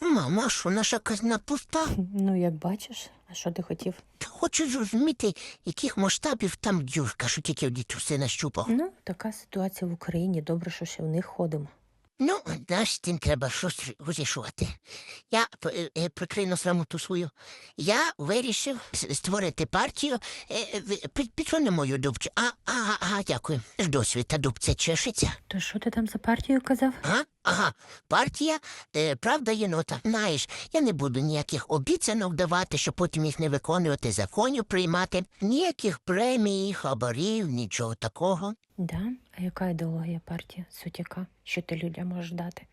Мама, що наша казна пуста? Ну, як бачиш, а що ти хотів? Та хочу зрозуміти, яких масштабів там дюрка, що тільки в дітуси нащупав. Ну, така ситуація в Україні. Добре, що ще в них ходимо. Ну, знаєш, тим треба щось вирішувати. Я е, е, прикрину срамоту свою. Я вирішив створити партію е, е, під, під мою дубчу. А, ага, ага, дякую. Ж досвід та дубця чешеться. То що ти там за партію казав? А? Ага, партія е, правда єнота. Знаєш, я не буду ніяких обіцянок давати, щоб потім їх не виконувати, законів приймати, ніяких премій, хабарів, нічого такого. Да? А яка ідеологія партії? Суть яка? Що ти людям можеш дати?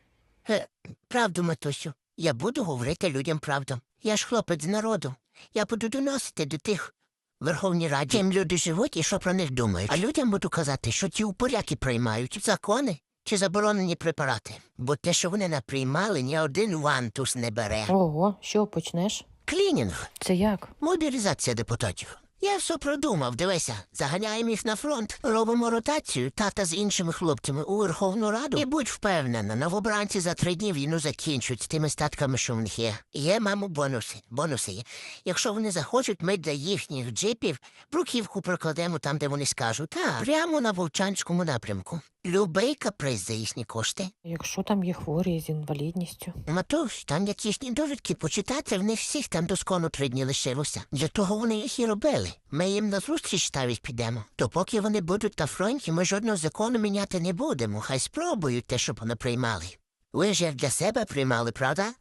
Е, правду, матусю, я буду говорити людям правду. Я ж хлопець з народу. Я буду доносити до тих Верховній Раді, чим люди живуть і що про них думають. А людям буду казати, що ті упоряки приймають закони чи заборонені препарати. Бо те, що вони наприймали, ні один вантус не бере. Ого, що почнеш? Клінінг, Це як? мобілізація депутатів. Я все продумав, дивися. Заганяємо їх на фронт, робимо ротацію тата з іншими хлопцями у Верховну Раду. І будь впевнена, новобранці за три дні війну закінчать з тими статками, що в них є. Є, мамо, бонуси. Бонуси є. Якщо вони захочуть, ми для їхніх джипів бруківку прокладемо там, де вони скажуть. Так, прямо на Вовчанському напрямку. Любий каприз за їхні кошти. Якщо там є хворі з інвалідністю. Матуш, там якісь недовідки довідки почитати, в них всіх там доскону три дні лишилося. Для того вони їх і робили. Ми їм на зустріч ставить підемо. То поки вони будуть на фронті, ми жодного закону міняти не будемо. Хай спробують те, щоб вони приймали. Ви ж як для себе приймали, правда?